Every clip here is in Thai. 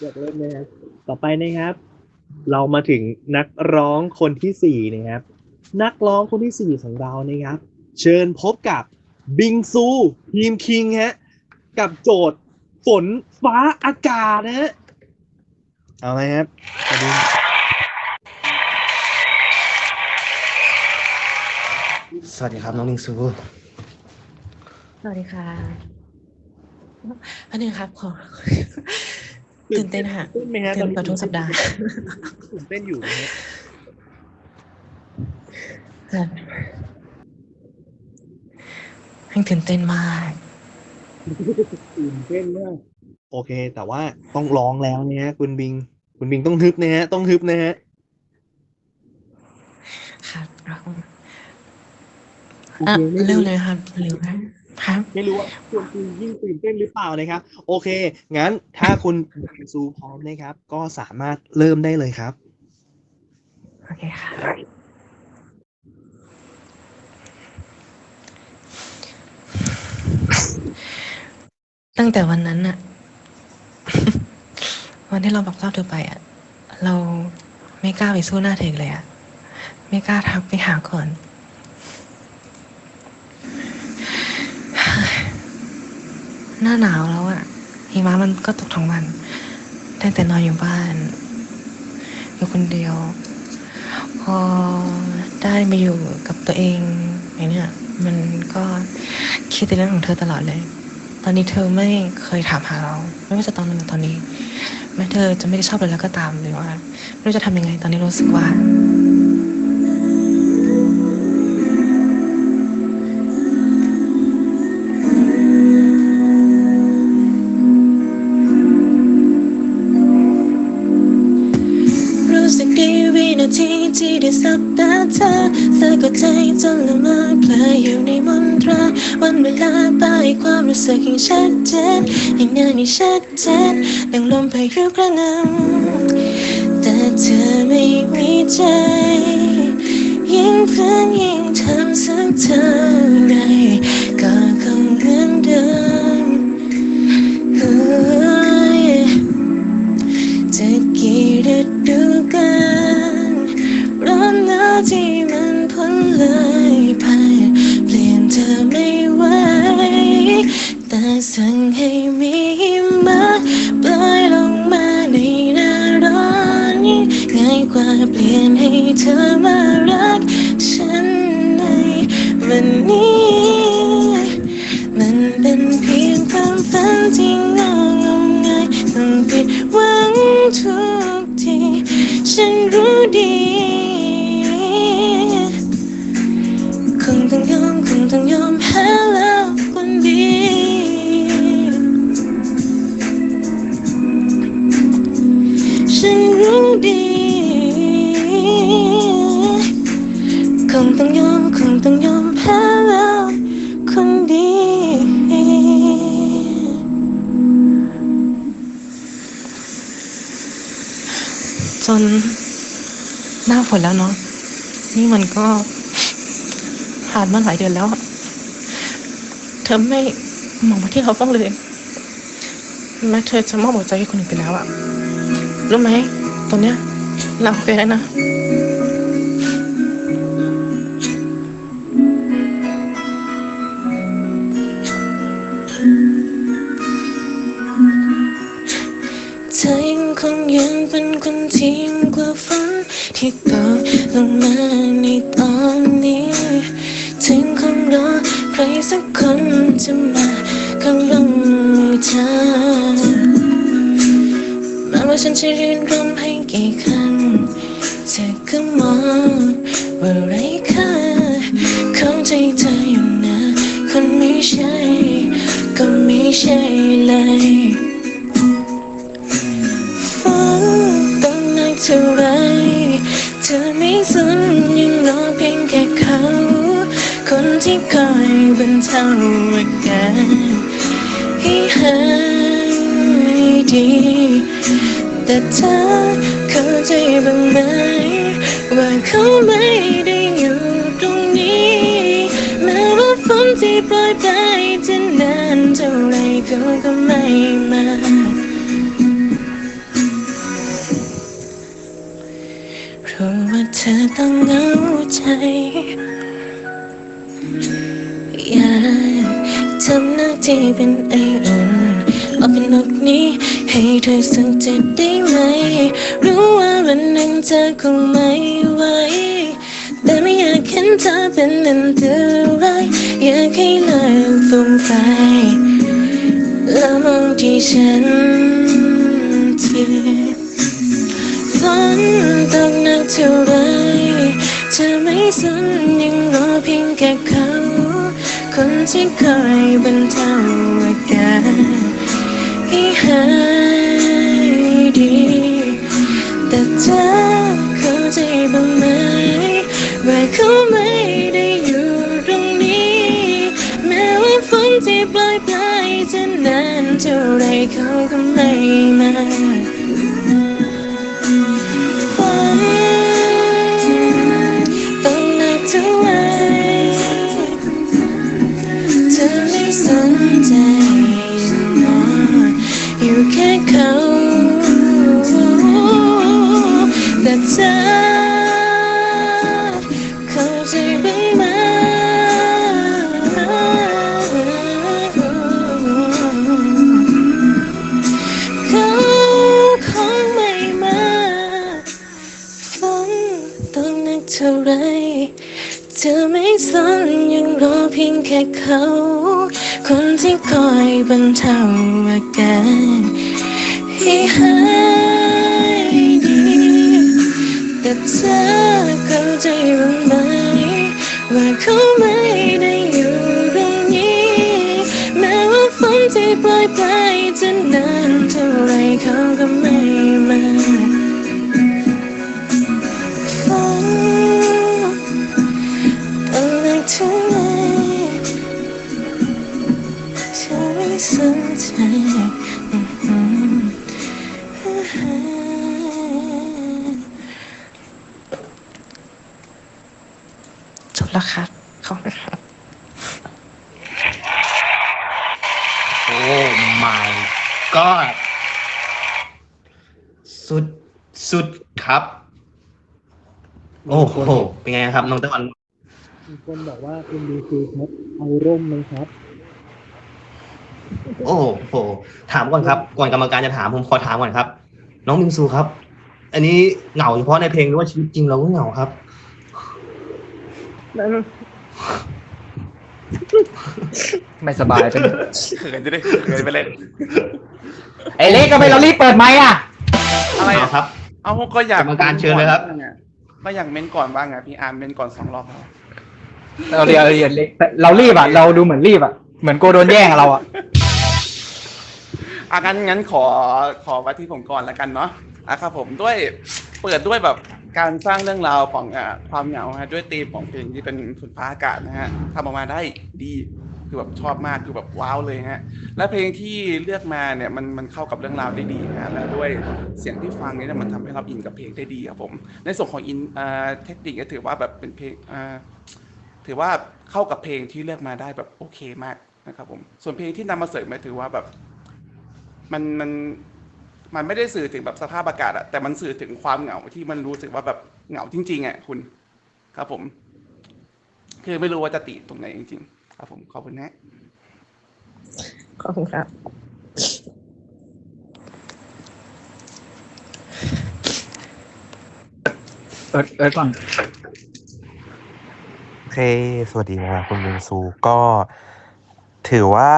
อยากเล่นนะครับต่อไปนะครับ เรามาถึงนักร้องคนที่สี่นะครับ นักร้องคนที่สี่ของเรานะครับ เชิญพบกับบิงซูทีมคิงฮะ กับโจทย์ฝนฟ้าอากาศนะฮะเอาไหมครับมาดูสวัสดีครับ น้องนิงซูสวัสดีค่ะอันนี้ครับขอ ตื่นเต้นค่ะตื่นเต้นไหมฮะตื่นกว่าทุกสัปดาห์ตื่นเต้นอยู่นะฮะค่ะยังตื่นเต้นมากตื่นเต้นมากโอเค แต่ว่าต้องร้องแล้วเนี่ยฮะคุณบิง คุณบิงต้องฮึบนะฮะ ต้องฮึบนะฮะครับเราโออะเคไม่เร็รู้วเลยครับเร็วครับ ครับไม่รู้ว่าคุณบิงยิ่งตื่นเต้นหรือเปล่านะครับ โอเค งั้นถ้าคุณบิงซูพร้อมนะครับ ก็สามารถเริ่มได้เลยครับ โอเคค่ะ ตั้งแต่วันนั้นอะวันที่เราบอกเล่าเธอไปอะเราไม่กล้าไปสู้หน้าเธออีกเลยอะไม่กล้าทักไปหาก่อน หน้าหนาวแล้วอะหิมะมันก็ตกทั้งวันได้แต่นอนอยู่บ้าน อยู่คนเดียว พอได้มาอยู่กับตัวเองอย่างเนี้ยมันก็คิดแต่เรื่องของเธอตลอดเลย ตอนนี้เธอไม่เคยถามหาเรา ไม่ว่าจะตอนนั้นหรือตอนนี้ แม้เธอจะไม่ได้ชอบเราแล้วก็ตามหรือว่าไม่รู้จะทำยังไง ตอนนี้รู้สึกว่า นเวลาไปความรู้สึกยังชัดเจนยังงานนี่ชัดเจนดังลมพายุกระหนำแต่เธอไม่มีใจ ยิ่งเพื่อนยิ่งทำสักเท่าไรก็คงเหมือนเดิมจะกี่ฤดูกาลร้อนหนาวที่มันพ้นเลยไปเปลี่ยนเธอไม่ สั่งให้มีหิมะปล่อยลงมาในหน้าร้อนง่ายกว่าเปลี่ยนให้เธอมารักฉันในวันนี้ มันเป็นเพียงความฝันที่งองมงายต้องผิดหวังทุกทีฉันรู้ดีคงต้องยอม หน้าฝนแล้วเนาะนี่มันก็ผ่านมาหลายเดือนแล้วเธอไม่มองมาที่เขาบ้างเลยแม้เธอจะมอบหัวใจให้คนอื่นไปแล้วอะรู้ไหมตอนเนี้ยเราไปแล้วนะ เธอยังคงยังเป็นคนที่ยิ่งกว่าฝันที่ตกลงมาในตอนนี้ถึงคงรอใครสักคนจะมาคำลงเธอแม้ว่าฉันจะยืนรมให้กี่ครั้งเธอก็มองว่าไรค่าเข้าใจเธออยู่นะคนไม่ใช่ก็ไม่ใช่เลย เท่าไรเธอไม่สนยังรอเพียงแค่เขา คนที่คอยบรรเทาอาการให้หายดี แต่เธอเข้าใจบ้างไหม ว่าเขาไม่ได้อยู่ตรงนี้แม้ว่าฝนที่โปรยปลายจะนานเท่าไรเขาก็ไม่มา ธอต้องเหงาใจ อยากทำหน้าที่เป็นไออุ่นเอาเป็นนกนี้ ให้เธอสังเกตได้ไหม รู้ว่าวันหนึ่งเธอคงไม่ไหว แต่ไม่อยากเห็นเธอเป็นอันตรายอยากให้เลิกฟุ้งไฟแล้วมองที่ฉันที ฝนตกหนักเท่าไรเธอไม่สนยังรอเพียงแค่เขา คนที่คอยบรรเทาอาการให้หายดี แต่เธอเข้าใจบ้างไหมว่าเขาไม่ได้อยู่ตรงนี้ แม้ว่าฝนที่ปลายปลายจะนานเท่าไรเขาก็ไม่มา แค่เขาแต่เธอเข้าใจบ้างไหมเขาคงไม่มาฝนตกหนักเท่าไรเธอไม่สนยังรอเพียงแค่เขา คนที่คอยบรรเทาอาการให้หายดีแต่เธอเข้าใจบ้างไหมว่าเขาไม่ได้อยู่ตรงนี้ แม้ว่าฝนที่ปลายปลายจะนานเท่าไรเขาก็ไม่มาฝนอะไรเท่า ไม่สนใจอือหือจบแล้วครับขอบคุณครับโอ้ my god สุดสุดครับ โอ้โห เป็นไงครับ น้องตะวัน มีคนบอกว่าคุณดีคือครับเอาร่มไหมครับ โอ้โหถามก่อนครับ ก่อนกรรมการจะถามผมขอถามก่อนครับ น้องมิงซูครับ อันนี้เหงาเฉพาะในเพลงหรือว่าชีวิตจริงเราก็เหงาครับไม่สบายเป็นเขินจะได้เขินไปเลยไอ้เล็กก็ไปเรารีบเปิดไมค์อะ อะไรเหงาอะครับ เอาก็อยากกรรมการเชิญเลยครับ ก็อยากเม้นก่อนบ้างอะพี่อาร์มเม้นก่อนสองรอบแล้วเราเรียนเราเรียนเล็กแต่เรารีบอะ เราดูเหมือนรีบอะ เหมือนโกโดนแย่งอะเราอะ อางั้นงั้นขอขอไว้ที่ผมก่อนล้วกันเนาะอะครับผมด้วยเปิดด้วยแบบการสร้างเรื่องราวของอะความเหงาฮะด้วยธีมของเพลงที่เป็นฝุ่นฟ้าอากาศนะฮะทำออกมาได้ดีคือแบบชอบมากคือแบบว้าวเลยฮะและเพลงที่เลือกมาเนี่ยมันมันเข้ากับเรื่องราวได้ดีนะและด้วยเสียงที่ฟังเนี่ยมันทำให้เราอินกับเพลงได้ดีครับผม ในส่วนของอินเอ่อเทคนิคก็ถือว่าแบบเป็นเพลงอ่าถือว่าเข้ากับเพลงที่เลือกมาได้แบบโอเคมากนะครับผมส่วนเพลงที่นำมาเสริมมาถือว่าแบบ มันมันมันไม่ได้สื่อถึงแบบสภาพอากาศอะแต่มันสื่อถึงความเหงาที่มันรู้สึกว่าแบบเหงาจริงๆอะคุณ ครับผม คือไม่รู้ว่าจะติตรงไหนจริงๆ ครับผมขอบคุณนะขอบคุณครับ เอิร์ดเอิร์ดก่อนโอเค สวัสดีนะครับคุณบิงซู ก็ถือว่า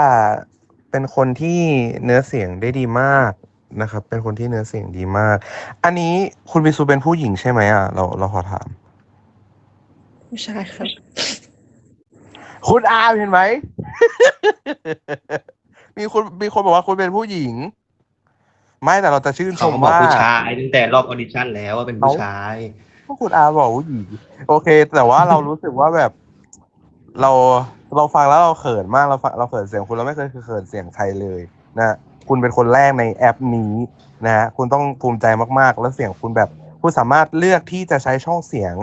เป็นคนที่เนื้อเสียงได้ดีมากนะครับ เป็นคนที่เนื้อเสียงดีมาก อันนี้คุณบิงซูเป็นผู้หญิงใช่ไหมอะ เราเราขอถามไม่ใช่ครับ คุณอาเห็นไหม มีคนมีคนบอกว่าคุณเป็นผู้หญิง ไม่แต่เราจะชื่นชเขามก็บอกว่าผู้ชายตั้งแต่รอบออดิชั่นแล้วว่าเป็นผู้ชาย พวกคุณอาบอกผู้หญิงโอเค แต่ว่าเรารู้สึกว่าแบบ เราเราฟังแล้วเราเขินมากเราฟังเราเขินเสียงคุณเราไม่เคยเขินเสียงใครเลยนะคุณเป็นคนแรกในแอปนี้นะฮะคุณต้องภูมิใจมากๆ แล้วเสียงคุณแบบคุณสามารถเลือกที่จะใช้ช่องเสียง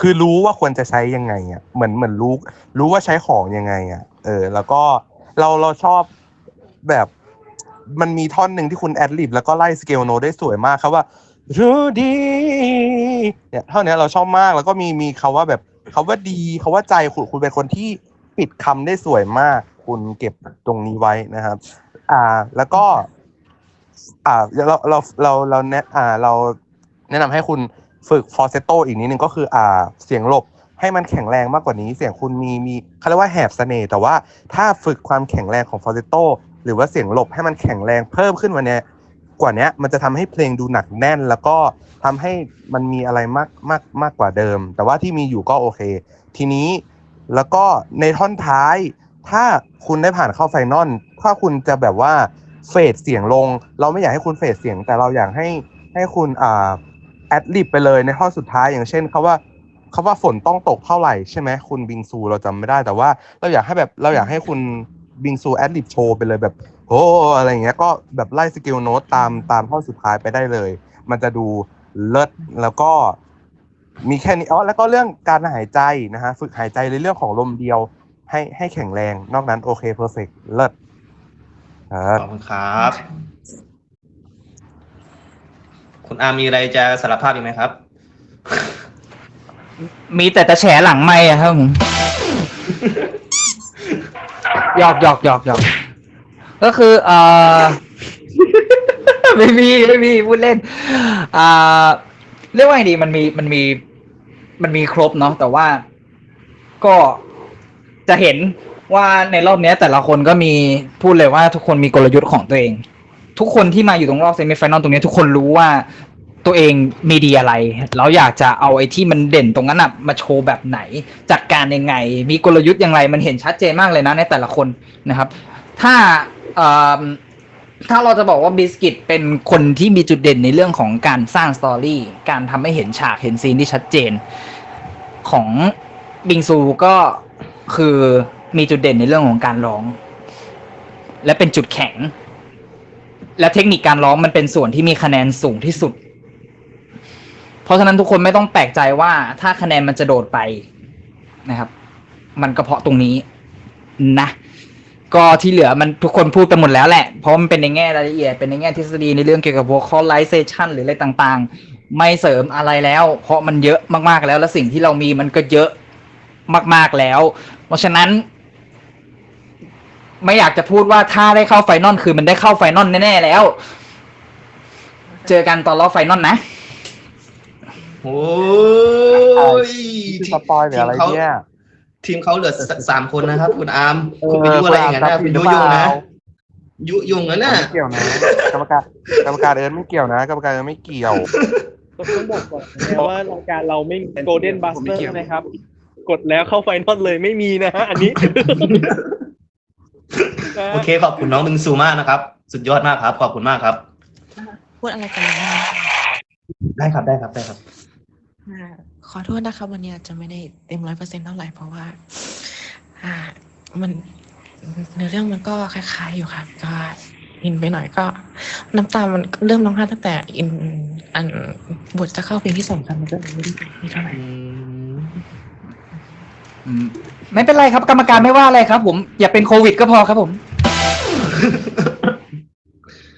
คือรู้ว่าควรจะใช้ยังไงอะเหมือนเหมือนรู้รู้ว่าใช้ของยังไงอะเออ แล้วก็เราเราชอบแบบมันมีท่อนหนึ่งที่คุณแอดลิบแล้วก็ไล่สเกลโนได้สวยมากครับว่ารู้ดีเนี่ยเท่านี้เราชอบมากแล้วก็มีมีคาว่าแบบ คาว่าดีคาว่าใจคุณคุณเป็นคนที่ปิดคำได้สวยมาก คุณเก็บตรงนี้ไว้นะครับ อ่า แล้วก็ อ่าเราเราเราเราแนะอ่า เราแนะนำให้คุณฝึกฟอร์เซโตอีกนิดนึงก็คือ อ่า เสียงหลบให้มันแข็งแรงมากกว่านี้ เสียงคุณมีมีเขาเรียกว่าแหบเสน่ห์แต่ว่าถ้าฝึกความแข็งแรงของฟอร์เซโตหรือว่าเสียงหลบให้มันแข็งแรงเพิ่มขึ้นมาเนี่ย กว่าเนี้ยมันจะทำให้เพลงดูหนักแน่น แล้วก็ทำให้มันมีอะไรมากมากมากกว่าเดิม แต่ว่าที่มีอยู่ก็โอเค ทีนี้แล้วก็ในท่อนท้าย ถ้าคุณได้ผ่านเข้าไฟนอลถ้าคุณจะแบบว่าเฟดเสียงลง เราไม่อยากให้คุณเฟดเสียง แต่เราอยากให้ให้คุณอ่าแอดลิบไปเลยในท่อนสุดท้ายอย่างเช่นคาว่าคาว่าฝนต้องตกเท่าไหร่ใช่ไหมคุณบิงซูเราจำไม่ได้แต่ว่าเราอยากให้แบบเราอยากให้คุณบิงซูแอดลิบโชว์ไปเลยแบบ โอ้อะไรอย่างเงี้ยก็แบบไล่สเกลโน้ตตามตามท่อนสุดท้ายไปได้เลย มันจะดูเลิศแล้วก็ มีแค่นี้อ๋อแล้วก็เรื่องการหายใจนะฮะฝึกหายใจในเรื่องของลมเดียว ให้ให้แข็งแรง นอกนั้นโอเคเพอร์เฟกเลิศครับขอบคุณครับ คุณอามีอะไรจะสารภาพอีกไหมครับ มีแต่จะแฉหลังไม่อะครับผมหยอกหยอกหยอกหยอก ก็คือเอ่อ ไม่มีไม่มีพูดเล่นอ่าเรียกว่าไงดีมันมีมันมีมันมีครบเนาะแต่ว่าก็จะเห็นว่าในรอบเนี้ย แต่ละคนก็มีพูดเลยว่าทุกคนมีกลยุทธ์ของตัวเอง ทุกคนที่มาอยู่ตรงรอบเซมิไฟนอลตรงนี้ทุกคนรู้ว่าตัวเองมีดีอะไรแล้วอยากจะเอาไอ้ที่มันเด่นตรงนั้นอะมาโชว์แบบไหน จัดการยังไง มีกลยุทธ์อย่างไร มันเห็นชัดเจนมากเลยนะในแต่ละคนนะครับ ถ้า ถ้าเราจะบอกว่าบิสกิตเป็นคนที่มีจุดเด่นในเรื่องของการสร้างสตอรี่ การทำให้เห็นฉากเห็นซีนที่ชัดเจน ของบิงซูก็คือมีจุดเด่นในเรื่องของการร้อง และเป็นจุดแข็ง และเทคนิคการร้องมันเป็นส่วนที่มีคะแนนสูงที่สุด เพราะฉะนั้นทุกคนไม่ต้องแปลกใจว่าถ้าคะแนนมันจะโดดไปนะครับ มันก็เพราะตรงนี้นะ ก็ที่เหลือมันทุกคนพูดไปหมดแล้วแหละ เพราะมันเป็นในแง่รายละเอียด เป็นในแง่ทฤษฎีในเรื่องเกี่ยวกับ vocalization หรืออะไรต่างๆ ไม่เสริมอะไรแล้ว เพราะมันเยอะมากๆแล้ว และสิ่งที่เรามีมันก็เยอะมาก ๆแล้ว เพราะฉะนั้น ไม่อยากจะพูดว่าถ้าได้เข้าไฟนอลคือมันได้เข้าไฟนอลแน่ๆแล้ว เจอกันตอนรอบไฟนอลนะโอ้ยสปอยหรืออะไรเนี่ย ทีมเขาเหลือสสามคนนะครับ คุณอาร์มเออคุณไปยุอะไรอย่างนั้นนะคุณอาร์มคุณยุยงนะยุยงนั้นน่ะไม่เกี่ยวนะกรรมการกรรมการเอิญไม่เกี่ยวนะกรรมการเอิญไม่เกี่ยวต้องบอกก่อนนะว่ารายการเราไม่โกลเด้นบัสผมเตไม่อเกี่ยวร์นะครับ กดแล้วเข้าไฟนอลเลยไม่มีนะฮะอันนี้ โอเคขอบคุณน้องบิงซูมากนะครับ สุดยอดมากครับ ขอบคุณมากครับ พูดอะไรกันเลยนะได้ครับได้ครับได้ครับอ่า ขอโทษนะคะวันนี้อาจจะไม่ได้เต็มร้อยเปอร์เซ็นต์เท่าไหร่เพราะว่า อ่า มันเนื้อเรื่องมันก็คล้ายๆอยู่ค่ะ ก็อินไปหน่อยก็ น้ำตามันเริ่มร้องไห้ตั้งแต่อินอันบทจะเข้าเพลงที่สองค่ะมันก็เลยไม่ได้ไม่เท่าไหร่อืมไม่เป็นไรครับ กรรมการไม่ว่าอะไรครับ ผมอย่าเป็นโควิดก็พอครับผม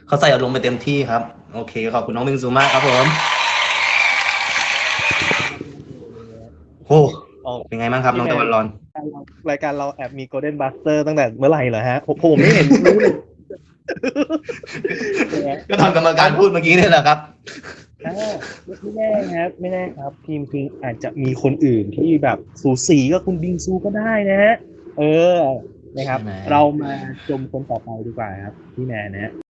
เขาใส่อารมณ์ไปเต็มที่ครับ โอเค ขอบคุณน้องบิงซูมากครับผม อ้ออกเป็นไงบ้างครับน้องตะวันร้อน รายการเราแอบมีโกลเด้นบัสเตอร์ตั้งแต่เมื่อไหร่เหรอฮะผมผมไม่เห็นรู้เลยก็ทำกรรมการพูดเมื่อกี้นี่แหละครับอ่าไม่แน่ครับ ไม่แน่ครับ ทีมพิงอาจจะมีคนอื่นที่แบบสูสีก็คุณบิงซูก็ได้นะฮะเออนะครับใช่ไหมเรามาชมคนต่อไปดีกว่าครับ พี่แมนนะฮะ